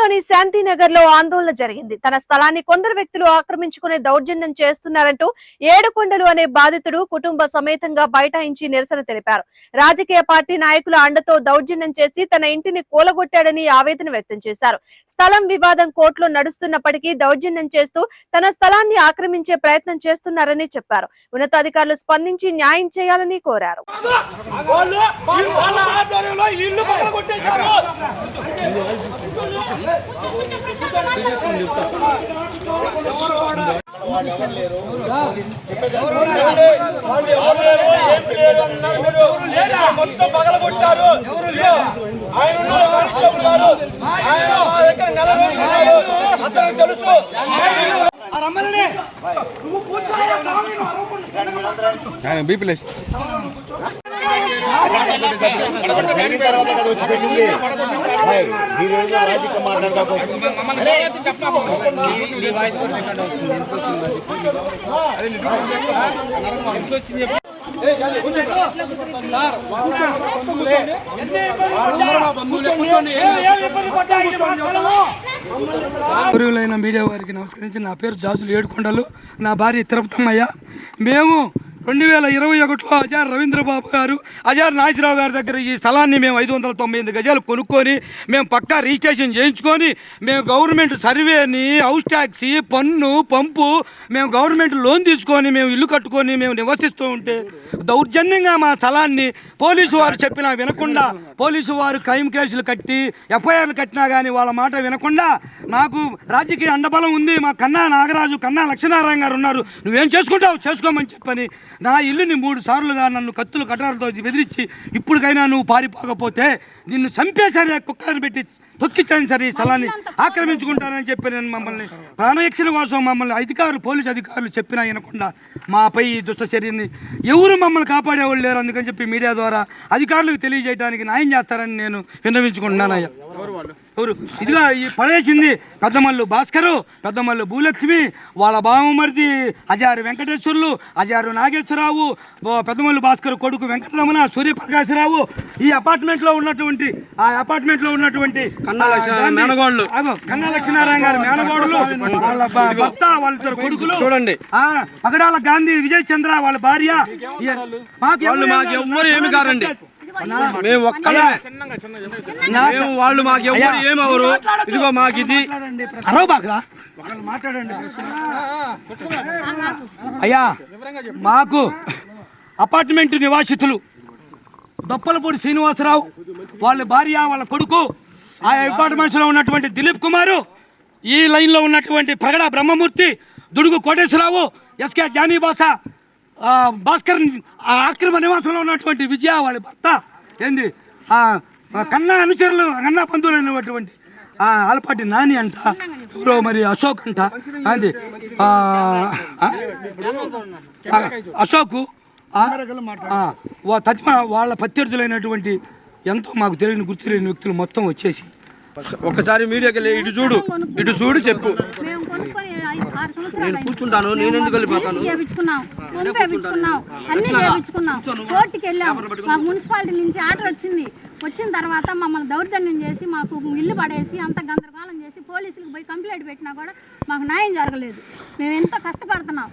నెల్లూరులోని శాంతినగర్లో ఆందోళన జరిగింది. తన స్థలాన్ని కొందరు వ్యక్తులు ఆక్రమించుకునే దౌర్జన్యం చేస్తున్నారంటూ ఏడుకొండలు అనే బాధితుడు కుటుంబ సమేతంగా బైఠాయించి నిరసన తెలిపారు. రాజకీయ పార్టీ నాయకుల అండతో దౌర్జన్యం చేసి తన ఇంటిని కూలగొట్టాడని ఆవేదన వ్యక్తం చేశారు. స్థలం వివాదం కోర్టులో నడుస్తున్నప్పటికీ దౌర్జన్యం చేస్తూ తన స్థలాన్ని ఆక్రమించే ప్రయత్నం చేస్తున్నారని చెప్పారు. ఉన్నతాధికారులు స్పందించి న్యాయం చేయాలని కోరారు. ఇల్లు పక్కన కొట్టేశారు మొత్తం పగల కొట్టారు ఆయన ఉన్నారు, ఆయన మా దగ్గర నెల రోజులు అతనికి తెలుసు బీపీ జరిగిన తర్వాత కదా వచ్చి పెట్టింది ఈ రోజు ఏదో రాజకీయ మాట్లాడతా ఏం మీడియా వారికి నమస్కరించి నా పేరు జాజులు ఏడుకొండలు నా భార్య తిరుపతమ్మయ్య. మేము రెండు వేల ఇరవై ఒకటిలో అజార్ రవీంద్రబాబు గారు అజార్ నాగేశ్వరరావు గారి దగ్గర ఈ స్థలాన్ని మేము ఐదు వందల తొంభై ఎనిమిది గజాలు కొనుక్కొని మేము పక్కా రిజిస్ట్రేషన్ చేయించుకొని మేము గవర్నమెంట్ సర్వేని హౌస్ ట్యాక్స్ పన్ను పంపు మేము గవర్నమెంట్ లోన్ తీసుకొని మేము ఇల్లు కట్టుకొని మేము నివసిస్తూ ఉంటే దౌర్జన్యంగా మా స్థలాన్ని పోలీసు వారు చెప్పినా వినకుండా పోలీసు వారు క్రైమ్ కేసులు కట్టి ఎఫ్ఐఆర్లు కట్టినా కానీ వాళ్ళ మాట వినకుండా నాకు రాజకీయ అండబలం ఉంది మా కన్నా నాగరాజు కన్నా లక్ష్మీనారాయణ గారు ఉన్నారు నువ్వేం చేసుకుంటావు? చేసుకోమని చెప్పని నా ఇల్లుని మూడు సార్లుగా నన్ను కత్తులు కటాలతో బెదిరించి ఇప్పటికైనా నువ్వు పారిపోకపోతే నిన్ను చంపేసరి కుక్కలను పెట్టి తొక్కించాను సరే ఈ స్థలాన్ని. ఆక్రమించుకుంటానని చెప్పి నేను మమ్మల్ని ప్రాణరక్షణ కోసం మమ్మల్ని అధికారులు పోలీసు అధికారులు చెప్పినా వినకుండా మాపై ఈ దుష్ట చర్యని ఎవరు మమ్మల్ని కాపాడేవాళ్ళు లేరు. అందుకని చెప్పి మీడియా ద్వారా అధికారులకు తెలియజేయడానికి న్యాయం చేస్తారని నేను విన్నవించుకుంటున్నాను అయ్యా. ఎవరు? ఇదిగా ఈ పడేసింది పెద్దమల్లు భాస్కరు పెద్దమల్లు భూలక్ష్మి వాళ్ళ బావమరిది అజారు వెంకటేశ్వర్లు అజారు నాగేశ్వరరావు పెద్దమల్లు భాస్కర్ కొడుకు వెంకటరమణ సూర్యప్రకాశరావు. ఈ అపార్ట్మెంట్లో ఉన్నటువంటి ఆ అపార్ట్మెంట్లో ఉన్నటువంటి కన్నా మేనగోళ్ళు. కన్నా లక్ష్మీనారాయణ గారి మేనగోళ్ళు వాళ్ళ భర్త వాళ్ళ ఇద్దరు కొడుకులు. చూడండి. ఆ పగడాల గాంధీ విజయ్ చంద్ర వాళ్ళ భార్య. మాకు ఎవ్వరు ఏమి కారండి. మేము ఒక్కలే మేము వాళ్ళు మాకు ఎవ్వరు ఏమి అవరు ఇదిగో మాకు ఇది అరవ బాగా ఒకళ్ళు మాట్లాడండి అయ్యా మాకు అపార్ట్మెంట్ నివాసితులు దొప్పలపూడి శ్రీనివాసరావు వాళ్ళ భార్య వాళ్ళ కొడుకు ఆ అపార్ట్మెంట్స్లో ఉన్నటువంటి దిలీప్ కుమారు ఈ లైన్లో ఉన్నటువంటి ప్రగడ బ్రహ్మమూర్తి దుడుగు కోటేశ్వరరావు ఎస్కే జానీబాస ఆ, భాస్కర్ ఆ ఆక్రమ నివాసంలో ఉన్నటువంటి విజయ వాళ్ళ భర్త ఏంది? కన్నా అనుచరులు కన్నా బంధువులు అయినటువంటి ఆ, ఆలపాటి నాని అంట ఎవరో మరి అశోక్ అంట అది అశోకు తదిమ వాళ్ళ ప్రత్యర్థులైనటువంటి ఎంతో మాకు తెలియని గుర్తు లేని వ్యక్తులు మొత్తం వచ్చేసి. ఒక్కసారి మీడియాకి వెళ్ళి ఇటు చూడు ఇటు చూడు చెప్పు. అయింది. కూర్చుంటాను నేను ఎందుకు వెళ్ళిపోతాను? రిజిస్టర్ చేయించుకున్నాం ముందు వేయించుకున్నాం అన్ని చేయించుకున్నాం కోర్టుకి వెళ్ళాం. మాకు మున్సిపాలిటీ నుంచి ఆర్డర్ వచ్చింది. వచ్చిన తర్వాత మమ్మల్ని దౌర్జన్యం చేసి మాకు ఇల్లు పడేసి అంత గందరగోళం చేసి పోలీసులకు పోయి కంప్లైంట్ పెట్టినా కూడా మాకు న్యాయం జరగలేదు. మేము ఎంతో కష్టపడుతున్నాం.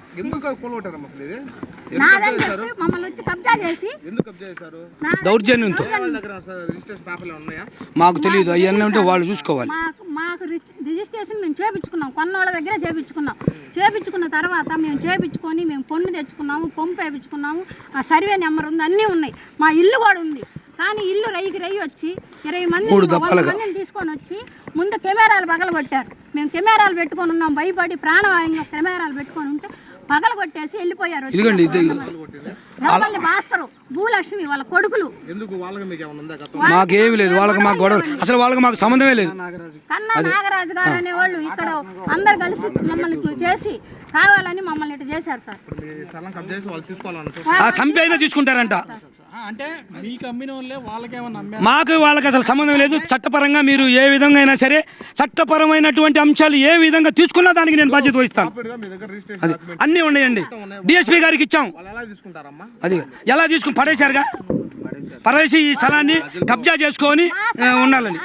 నాదని చెప్పి మమ్మల్ని వచ్చి కబ్జా చేసి ఎందుకు కబ్జా చేశారు? నా- దౌర్జన్యంతో. వాళ్ళ దగ్గర రిజిస్ట్రేషన్ పేపర్లు ఉన్నాయా? మాకు తెలియదు అవన్నీ ఉంటే వాళ్ళు చూసుకోవాలి. మాకు మాకు రిజిస్ట్రేషన్ మేము చేపించుకున్నాం కొన్నోళ్ళ దగ్గర చేపించుకున్నాం. చేపించుకున్న తర్వాత మేము చేపించుకొని మేము పొన్ను తెచ్చుకున్నాము పంపు వేయించుకున్నాము ఆ సర్వే నెంబర్ ఉంది అన్నీ ఉన్నాయి. మా ఇల్లు కూడా ఉంది. కానీ ఇల్లు రైకి రయ్యి వచ్చి ఇరవై మంది. మందిని తీసుకొని వచ్చి ముందు కెమెరాలు పగల కొట్టారు మేము కెమెరాలు పెట్టుకొని ఉన్నాం భయపడి ప్రాణవాయంగా కెమెరాలు పెట్టుకొని ఉంటే పగల కొట్టేసి వెళ్ళిపోయారు రేపల్లి భాస్కరు భూలక్ష్మి వాళ్ళ కొడుకులు. మాకేమీ లేదు వాళ్ళకి మాకు గొడవ అసలు వాళ్ళకి మాకు సంబంధమే లేదు. కన్నా నాగరాజు గారు. అనేవాళ్ళు ఇక్కడ అందరు కలిసి మమ్మల్ని చేసి కావాలని మమ్మల్ని ఇటు చేశారు సార్. మీ స్థలం కబ్జా చేసి వాళ్ళు తీసుకోవాలని ఆ చంపి అయినా తీసుకుంటారంట. అంటే మీకు అమ్మిన వాళ్ళే వాళ్ళకేమన్నా మాకు వాళ్ళకి అసలు సంబంధం లేదు. చట్టపరంగా మీరు ఏ విధంగా అయినా సరే చట్టపరమైనటువంటి అంశాలు ఏ విధంగా తీసుకున్నా దానికి నేను బాధ్యత వహిస్తాను. మీ దగ్గర రిజిస్ట్రేషన్ అది అన్నీ ఉన్నాయండి. డిఎస్పీ గారికి ఇచ్చాం. వాళ్ళు ఎలా తీసుకుంటారమ్మా? అది ఎలా తీసుకుని పడేశారుగా? పడేసి ఈ స్థలాన్ని కబ్జా చేసుకొని ఉండాలని.